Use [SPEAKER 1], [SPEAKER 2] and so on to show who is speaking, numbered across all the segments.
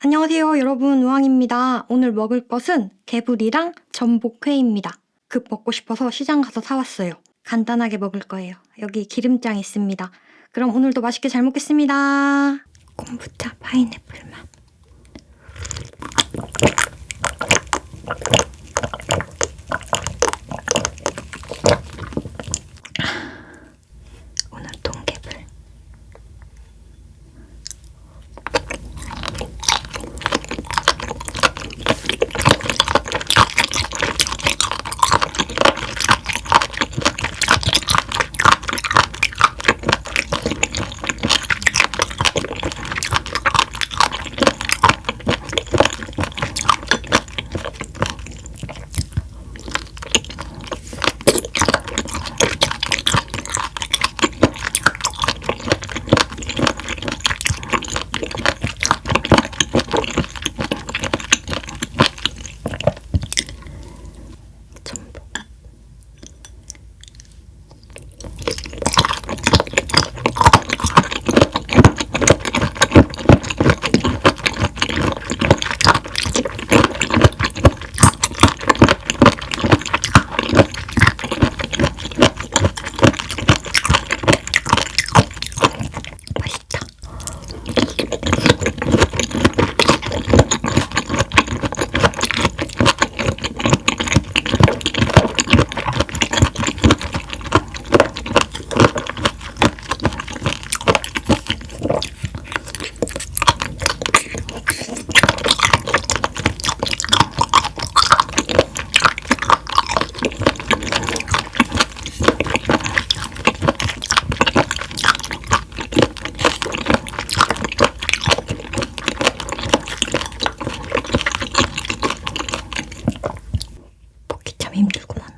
[SPEAKER 1] 안녕하세요, 여러분. 우왕입니다. 오늘 먹을 것은 개불이랑 전복회입니다. 급 먹고 싶어서 시장 가서 사왔어요. 간단하게 먹을 거예요. 여기 기름장 있습니다. 그럼 오늘도 맛있게 잘 먹겠습니다. 콤부차 파인애플 맛. 힘들구만.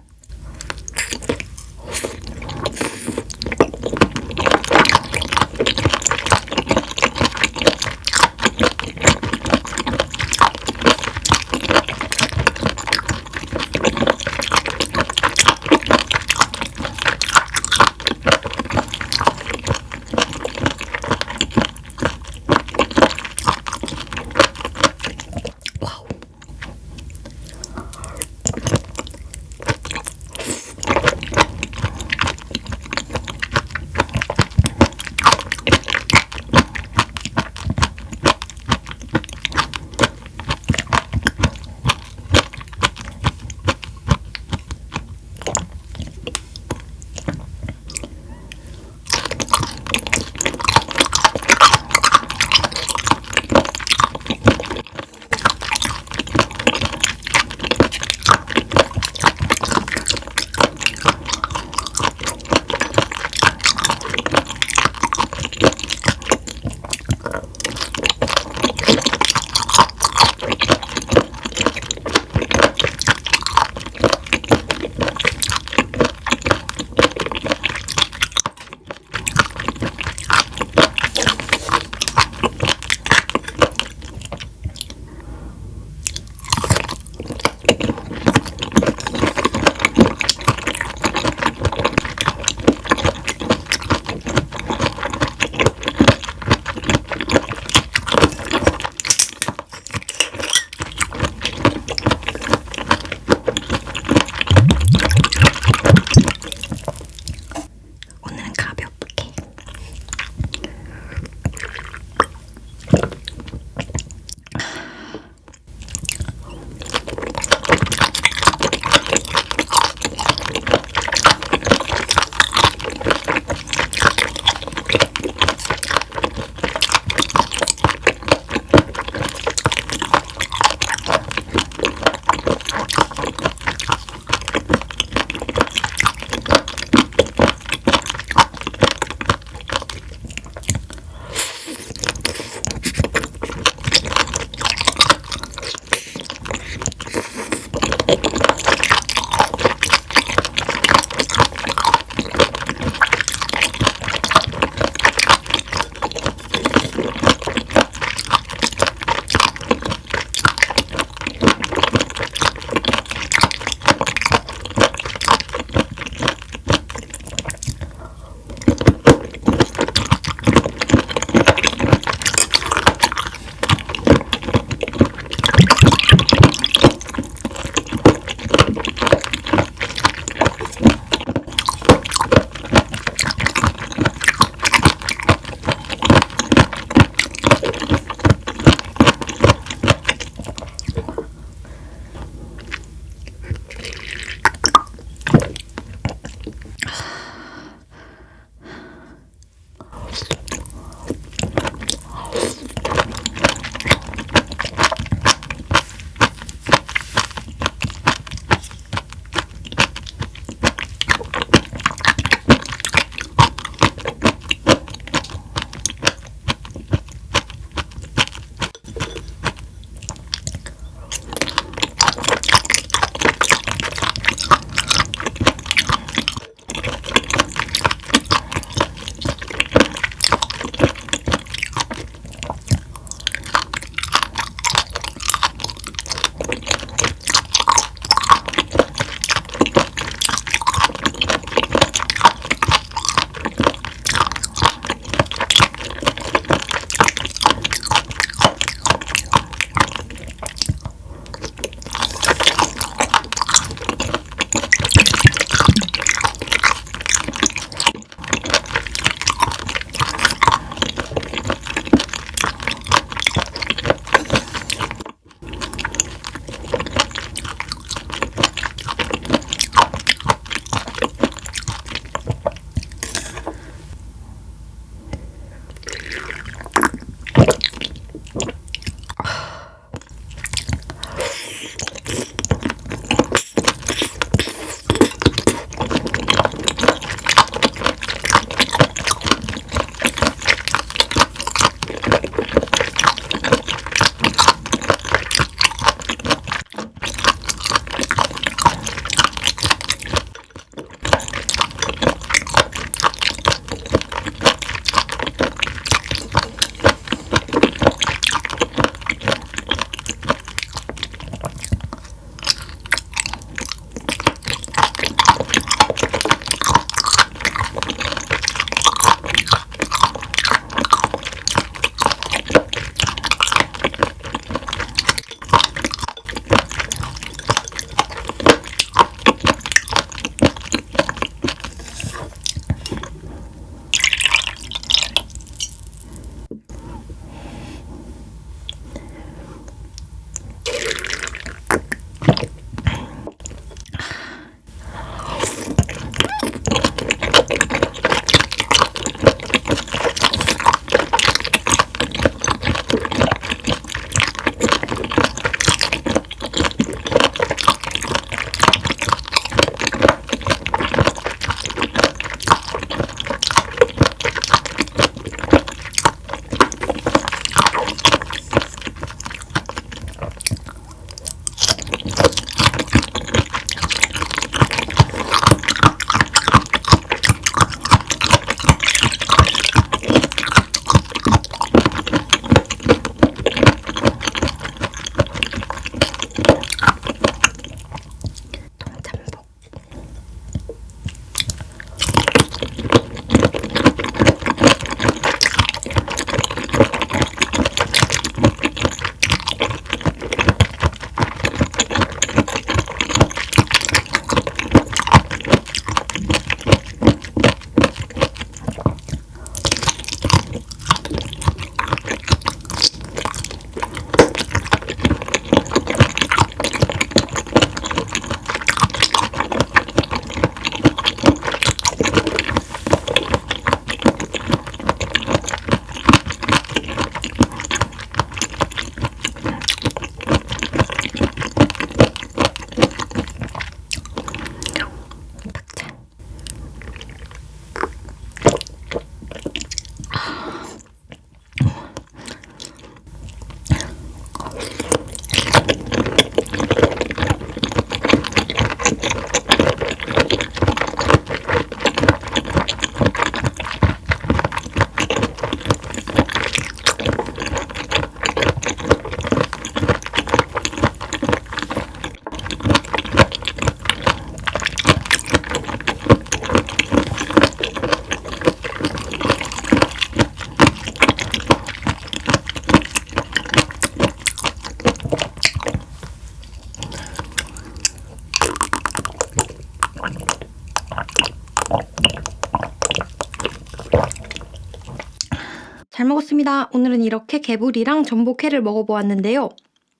[SPEAKER 1] 잘 먹었습니다. 오늘은 이렇게 개불이랑 전복회를 먹어보았는데요.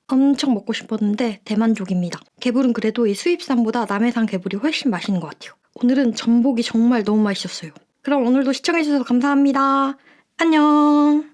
[SPEAKER 1] 엄청 먹고 싶었는데 대만족입니다. 개불은 그래도 이 수입산보다 남해산 개불이 훨씬 맛있는 것 같아요. 오늘은 전복이 정말 너무 맛있었어요. 그럼 오늘도 시청해주셔서 감사합니다. 안녕!